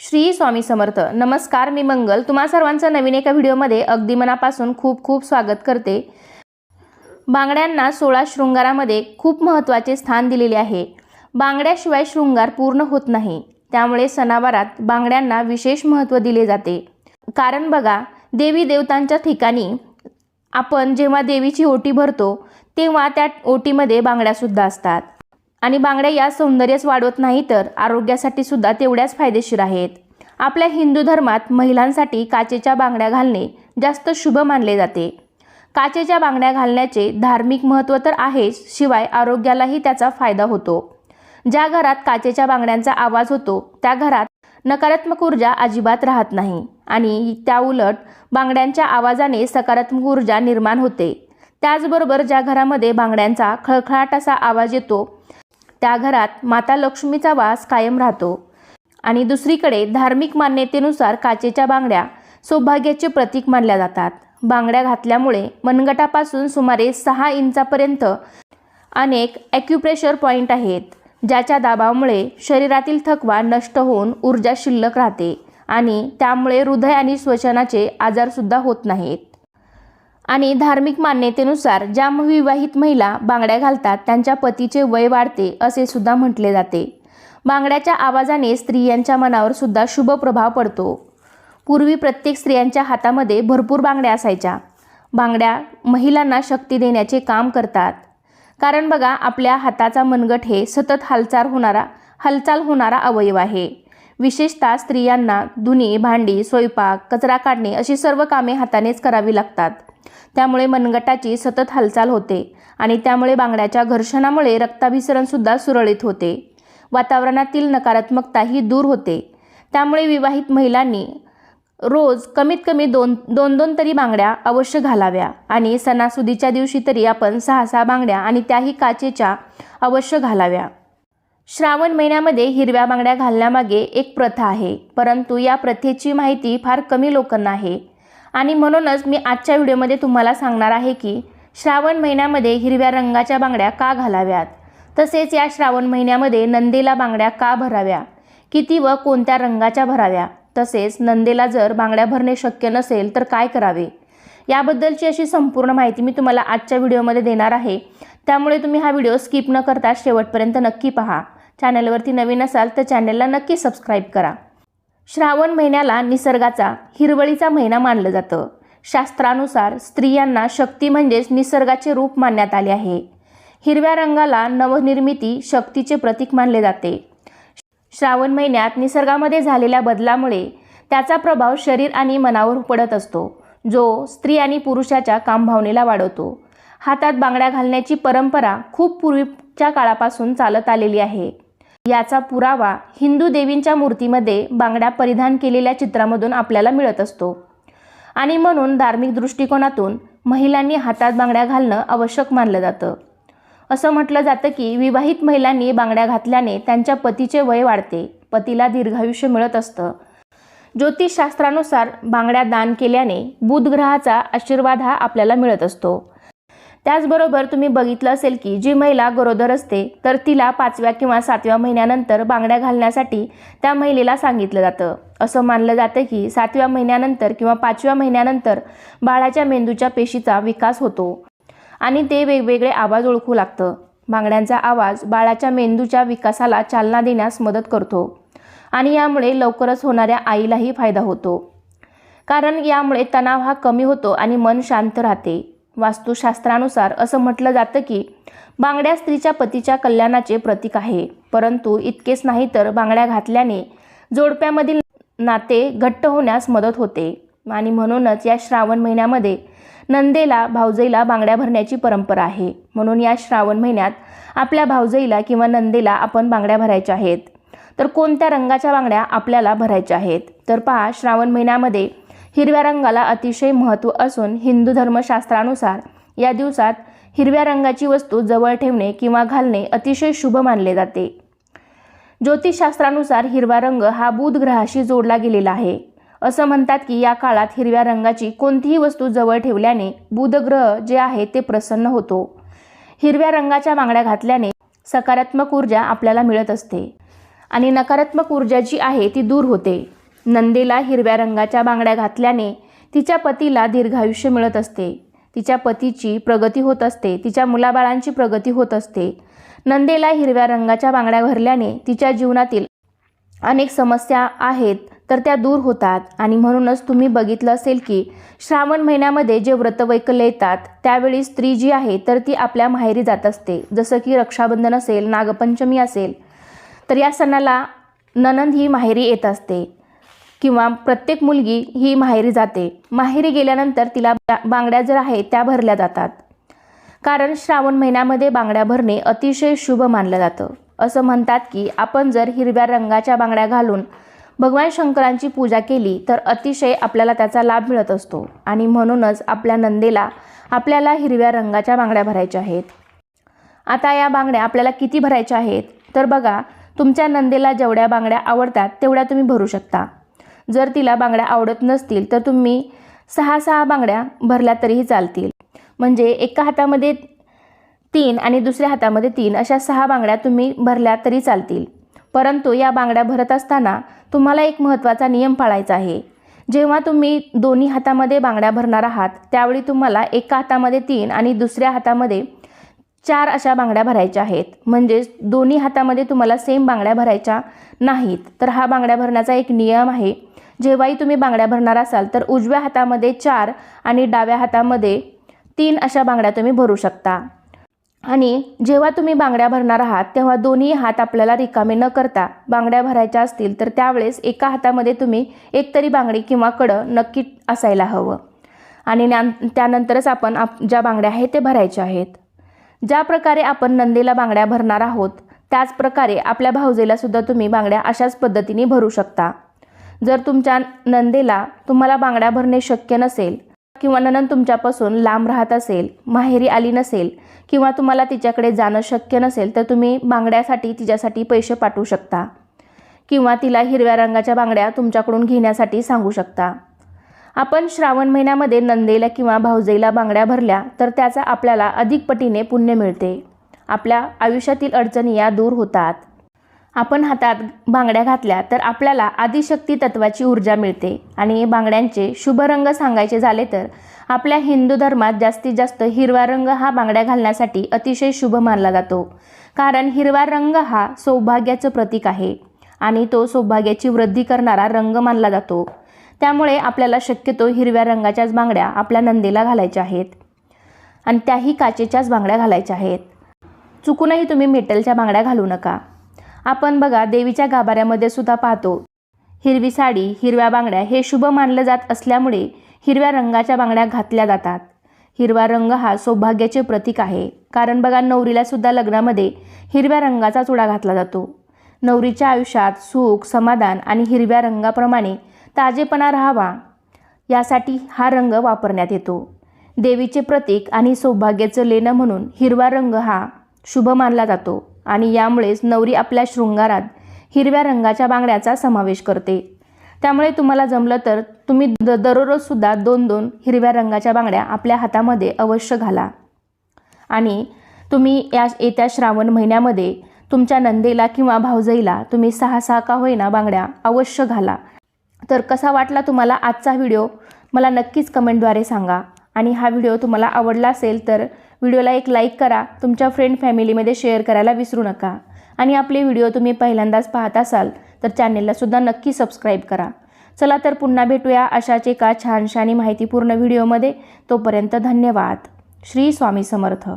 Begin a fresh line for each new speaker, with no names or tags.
श्री स्वामी समर्थ. नमस्कार मी मंगल. तुम्हा सर्वांचं नवीन एका व्हिडिओमध्ये अगदी मनापासून खूप खूप स्वागत करते. बांगड्यांना सोळा शृंगारामध्ये खूप महत्त्वाचे स्थान दिलेले आहे. बांगड्याशिवाय शृंगार पूर्ण होत नाही. त्यामुळे सणावारात बांगड्यांना विशेष महत्त्व दिले जाते. कारण बघा देवी देवतांच्या ठिकाणी आपण जेव्हा देवीची ओटी भरतो तेव्हा त्या ओटीमध्ये बांगड्यासुद्धा असतात. आणि बांगड्या या सौंदर्यच वाढवत नाही तर आरोग्यासाठी सुद्धा तेवढ्याच फायदेशीर आहेत. आपल्या हिंदू धर्मात महिलांसाठी काचेच्या बांगड्या घालणे जास्त शुभ मानले जाते. काचेच्या बांगड्या घालण्याचे धार्मिक महत्त्व तर आहेच शिवाय आरोग्यालाही त्याचा फायदा होतो. ज्या घरात काचेच्या बांगड्यांचा आवाज होतो त्या घरात नकारात्मक ऊर्जा अजिबात राहत नाही आणि त्याउलट बांगड्यांच्या आवाजाने सकारात्मक ऊर्जा निर्माण होते. त्याचबरोबर ज्या घरामध्ये बांगड्यांचा खळखळाट असा आवाज येतो त्या घरात माता लक्ष्मीचा वास कायम राहतो. आणि दुसरीकडे धार्मिक मान्यतेनुसार काचेच्या बांगड्या सौभाग्याचे प्रतीक मानल्या जातात. बांगड्या घातल्यामुळे मनगटापासून सुमारे सहा इंचापर्यंत अनेक ॲक्युप्रेशर पॉईंट आहेत ज्याच्या दाबामुळे शरीरातील थकवा नष्ट होऊन ऊर्जा शिल्लक राहते आणि त्यामुळे हृदय आणि श्वसनाचे आजारसुद्धा होत नाहीत. आणि धार्मिक मान्यतेनुसार ज्या विवाहित महिला बांगड्या घालतात त्यांच्या पतीचे वय वाढते असे सुद्धा म्हटले जाते. बांगड्याच्या आवाजाने स्त्रियांच्या मनावर सुद्धा शुभ प्रभाव पडतो. पूर्वी प्रत्येक स्त्रियांच्या हातामध्ये भरपूर बांगड्या असायच्या. बांगड्या महिलांना शक्ती देण्याचे काम करतात. कारण बघा आपल्या हाताचा मनगट हे सतत हालचाल होणारा हालचाल होणारा अवयव आहे. विशेषतः स्त्रियांना धुणी भांडी स्वयंपाक कचरा काढणे अशी सर्व कामे हातानेच करावी लागतात. त्यामुळे मनगटाची सतत हालचाल होते आणि त्यामुळे बांगड्याच्या घर्षणामुळे रक्ताभिसरणसुद्धा सुरळीत होते. वातावरणातील नकारात्मकताही दूर होते. त्यामुळे विवाहित महिलांनी रोज कमीत कमी दोन दोन दोन तरी बांगड्या अवश्य घालाव्या आणि सणासुदीच्या दिवशी तरी आपण सहा सहा बांगड्या आणि त्याही काचेच्या अवश्य घालाव्या. श्रावण महिन्यामध्ये हिरव्या बांगड्या घालण्यामागे एक प्रथा आहे. परंतु या प्रथेची माहिती फार कमी लोकांना आहे. आणि म्हणूनच मी आजच्या व्हिडिओमध्ये तुम्हाला सांगणार आहे की श्रावण महिन्यामध्ये हिरव्या रंगाच्या बांगड्या का घालाव्यात? तसेच या श्रावण महिन्यामध्ये नंदेला बांगड्या का भराव्या? किती व कोणत्या रंगाच्या भराव्या? तसेच नंदेला जर बांगड्या भरणे शक्य नसेल तर काय करावे? याबद्दलची अशी संपूर्ण माहिती मी तुम्हाला आजच्या व्हिडिओमध्ये देणार आहे. त्यामुळे तुम्ही हा व्हिडिओ स्किप न करता शेवटपर्यंत नक्की पहा. चॅनलवरती नवीन असाल तर चॅनलला नक्की सबस्क्राईब करा. श्रावण महिन्याला निसर्गाचा हिरवळीचा महिना मानलं जातं. शास्त्रानुसार स्त्रियांना शक्ती म्हणजेच निसर्गाचे रूप मानण्यात आले आहे. हिरव्या रंगाला नवनिर्मिती शक्तीचे प्रतीक मानले जाते. श्रावण महिन्यात निसर्गामध्ये झालेल्या बदलामुळे त्याचा प्रभाव शरीर आणि मनावर पडत असतो जो स्त्री आणि पुरुषाच्या कामभावनेला वाढवतो. हातात बांगड्या घालण्याची परंपरा खूप पूर्वीच्या काळापासून चालत आलेली आहे. याचा पुरावा हिंदू देवींच्या मूर्तीमध्ये बांगड्या परिधान केलेल्या चित्रामधून आपल्याला मिळत असतो. आणि म्हणून धार्मिक दृष्टिकोनातून महिलांनी हातात बांगड्या घालणं आवश्यक मानलं जातं. असं म्हटलं जातं की विवाहित महिलांनी बांगड्या घातल्याने त्यांच्या पतीचे वय वाढते पतीला दीर्घायुष्य मिळत असतं. ज्योतिषशास्त्रानुसार बांगड्या दान केल्याने बुध ग्रहाचा आशीर्वाद हा आपल्याला मिळत असतो. त्याचबरोबर तुम्ही बघितलं असेल की जी महिला गरोदर असते तर तिला पाचव्या किंवा सातव्या महिन्यानंतर बांगड्या घालण्यासाठी त्या महिलेला सांगितलं जातं. असं मानलं जातं की सातव्या महिन्यानंतर किंवा पाचव्या महिन्यानंतर बाळाच्या मेंदूच्या पेशीचा विकास होतो आणि ते वेगवेगळे आवाज ओळखू लागतं. बांगड्यांचा आवाज बाळाच्या मेंदूच्या विकासाला चालना देण्यास मदत करतो आणि यामुळे लवकरच होणाऱ्या आईलाही फायदा होतो. कारण यामुळे तणाव हा कमी होतो आणि मन शांत राहते. वास्तुशास्त्रानुसार असं म्हटलं जातं की बांगड्या स्त्रीच्या पतीच्या कल्याणाचे प्रतीक आहे. परंतु इतकेच नाही तर बांगड्या घातल्याने जोडप्यामधील नाते घट्ट होण्यास मदत होते. आणि म्हणूनच या श्रावण महिन्यामध्ये नंदेला भाऊजईला बांगड्या भरण्याची परंपरा आहे. म्हणून या श्रावण महिन्यात आपल्या भाऊजईला किंवा नंदेला आपण बांगड्या भरायच्या आहेत. तर कोणत्या रंगाच्या बांगड्या आपल्याला भरायच्या आहेत? तर पहा श्रावण महिन्यामध्ये हिरव्या रंगाला अतिशय महत्त्व असून हिंदू धर्मशास्त्रानुसार या दिवसात हिरव्या रंगाची वस्तू जवळ ठेवणे किंवा घालणे अतिशय शुभ मानले जाते. ज्योतिषशास्त्रानुसार हिरवा रंग हा बुध ग्रहाशी जोडला गेलेला आहे. असं म्हणतात की या काळात हिरव्या रंगाची कोणतीही वस्तू जवळ ठेवल्याने बुध ग्रह जे आहे ते प्रसन्न होतो. हिरव्या रंगाच्या बांगड्या घातल्याने सकारात्मक ऊर्जा आपल्याला मिळत असते आणि नकारात्मक ऊर्जा जी आहे ती दूर होते. नंदेला हिरव्या रंगाच्या बांगड्या घातल्याने तिच्या पतीला दीर्घायुष्य मिळत असते. तिच्या पतीची प्रगती होत असते. तिच्या मुलाबाळांची प्रगती होत असते. नंदेला हिरव्या रंगाच्या बांगड्या भरल्याने तिच्या जीवनातील अनेक समस्या आहेत तर त्या दूर होतात. आणि म्हणूनच तुम्ही बघितलं असेल की श्रावण महिन्यामध्ये जे व्रतवैकल्य येतात त्यावेळी स्त्री जी आहे तर ती आपल्या माहेरी जात असते. जसं की रक्षाबंधन असेल नागपंचमी असेल तर या सणाला ननंद ही माहेरी येत असते. किंवा प्रत्येक मुलगी ही माहेरी जाते. माहेरी गेल्यानंतर तिला बांगड्या जर आहेत त्या भरल्या जातात. कारण श्रावण महिन्यामध्ये बांगड्या भरणे अतिशय शुभ मानलं जातं. असं म्हणतात की आपण जर हिरव्या रंगाच्या बांगड्या घालून भगवान शंकरांची पूजा केली तर अतिशय आपल्याला त्याचा लाभ मिळत असतो. आणि म्हणूनच आपल्या नंदेला आपल्याला हिरव्या रंगाच्या बांगड्या भरायच्या आहेत. आता या बांगड्या आपल्याला किती भरायच्या आहेत? तर बघा तुमच्या नंदेला जेवढ्या बांगड्या आवडतात तेवढ्या तुम्ही भरू शकता. जर तिला बांगड्या आवडत नसतील तर तुम्ही सहा सहा बांगड्या भरल्या तरीही चालतील. म्हणजे एका हातामध्ये तीन आणि दुसऱ्या हातामध्ये तीन अशा सहा बांगड्या तुम्ही भरल्या तरी चालतील. परंतु या बांगड्या भरत असताना तुम्हाला एक महत्त्वाचा नियम पाळायचा आहे. जेव्हा तुम्ही दोन्ही हातामध्ये बांगड्या भरणार आहात त्यावेळी तुम्हाला एका हातामध्ये तीन आणि दुसऱ्या हातामध्ये चार अशा बांगड्या भरायच्या आहेत. म्हणजेच दोन्ही हातामध्ये तुम्हाला सेम बांगड्या भरायच्या नाहीत. तर हा बांगड्या भरण्याचा एक नियम आहे. जेव्हाही तुम्ही बांगड्या भरणार असाल तर उजव्या हातामध्ये चार आणि डाव्या हातामध्ये तीन अशा बांगड्या तुम्ही भरू शकता. आणि जेव्हा तुम्ही बांगड्या भरणार आहात तेव्हा दोन्ही हात आपल्याला रिकामे न करता बांगड्या भरायच्या असतील तर त्यावेळेस एका हातामध्ये तुम्ही एकतरी बांगडी किंवा कडं नक्की असायला हवं. आणि न्या- त्यानंतरच आपण आप ज्या बांगड्या आहेत ते भरायच्या आहेत. ज्या प्रकारे आपण नंदेला बांगड्या भरणार आहोत त्याच प्रकारे आपल्या भाऊजेला सुद्धा तुम्ही बांगड्या अशाच पद्धतीने भरू शकता. जर तुमच्या नंदेला तुम्हाला बांगड्या भरणे शक्य नसेल किंवा ननंद तुमच्यापासून लांब राहत असेल माहेरी आली नसेल किंवा तुम्हाला तिच्याकडे जाणं शक्य नसेल तर तुम्ही बांगड्यासाठी तिच्यासाठी पैसे पाठवू शकता किंवा तिला हिरव्या रंगाच्या बांगड्या तुमच्याकडून घेण्यासाठी सांगू शकता. आपण श्रावण महिन्यामध्ये नंदेला किंवा भाऊजेला बांगड्या भरल्या तर त्याचा आपल्याला अधिक पटीने पुण्य मिळते. आपल्या आयुष्यातील अडचणी या दूर होतात. आपण हातात बांगड्या घातल्या तर आपल्याला आदिशक्ती तत्वाची ऊर्जा मिळते. आणि बांगड्यांचे शुभ रंग सांगायचे झाले तर आपल्या हिंदू धर्मात जास्तीत जास्त हिरवा रंग हा बांगड्या घालण्यासाठी अतिशय शुभ मानला जातो. कारण हिरवा रंग हा सौभाग्याचं प्रतीक आहे आणि तो सौभाग्याची वृद्धी करणारा रंग मानला जातो. त्यामुळे आपल्याला शक्यतो हिरव्या रंगाच्याच बांगड्या आपल्या नंदीला घालायच्या आहेत आणि त्याही काचेच्याच बांगड्या घालायच्या आहेत. चुकूनही तुम्ही मेटलच्या बांगड्या घालू नका. आपण बघा देवीच्या गाभाऱ्यामध्ये सुद्धा पाहतो. हिरवी साडी हिरव्या बांगड्या हे शुभ मानलं जात असल्यामुळे हिरव्या रंगाच्या बांगड्या घातल्या जातात. हिरवा रंग हा सौभाग्याचे प्रतीक आहे. कारण बघा नवरीला सुद्धा लग्नामध्ये हिरव्या रंगाचा चुडा घातला जातो. नवरीच्या आयुष्यात सुख समाधान आणि हिरव्या रंगाप्रमाणे ताजेपणा राहावा यासाठी हा रंग वापरण्यात येतो. देवीचे प्रतीक आणि सौभाग्याचं लेणं म्हणून हिरवा रंग हा शुभ मानला जातो. आणि यामुळेच नवरी आपल्या शृंगारात हिरव्या रंगाच्या बांगड्याचा समावेश करते. त्यामुळे तुम्हाला जमलं तर तुम्ही द दररोजसुद्धा दोन दोन हिरव्या रंगाच्या बांगड्या आपल्या हातामध्ये अवश्य घाला. आणि तुम्ही या येत्या श्रावण महिन्यामध्ये तुमच्या नंदेला किंवा भाऊजईला तुम्ही सहा सहा का होईना बांगड्या अवश्य घाला. तर कसा वाटला तुम्हाला आजचा व्हिडिओ? मला नक्कीच कमेंटद्वारे सांगा. आणि हा व्हिडिओ तुम्हाला आवडला असेल तर व्हिडिओला एक लाईक करा तुमच्या फ्रेंड फॅमिलीमध्ये शेअर करायला विसरू नका. आणि आपले व्हिडिओ तुम्ही पहिल्यांदाच पाहत असाल तर चॅनेललासुद्धा नक्की सबस्क्राईब करा. चला तर पुन्हा भेटूया अशाच एका छानशा आणि माहितीपूर्ण व्हिडिओमध्ये. तोपर्यंत धन्यवाद. श्री स्वामी समर्थ.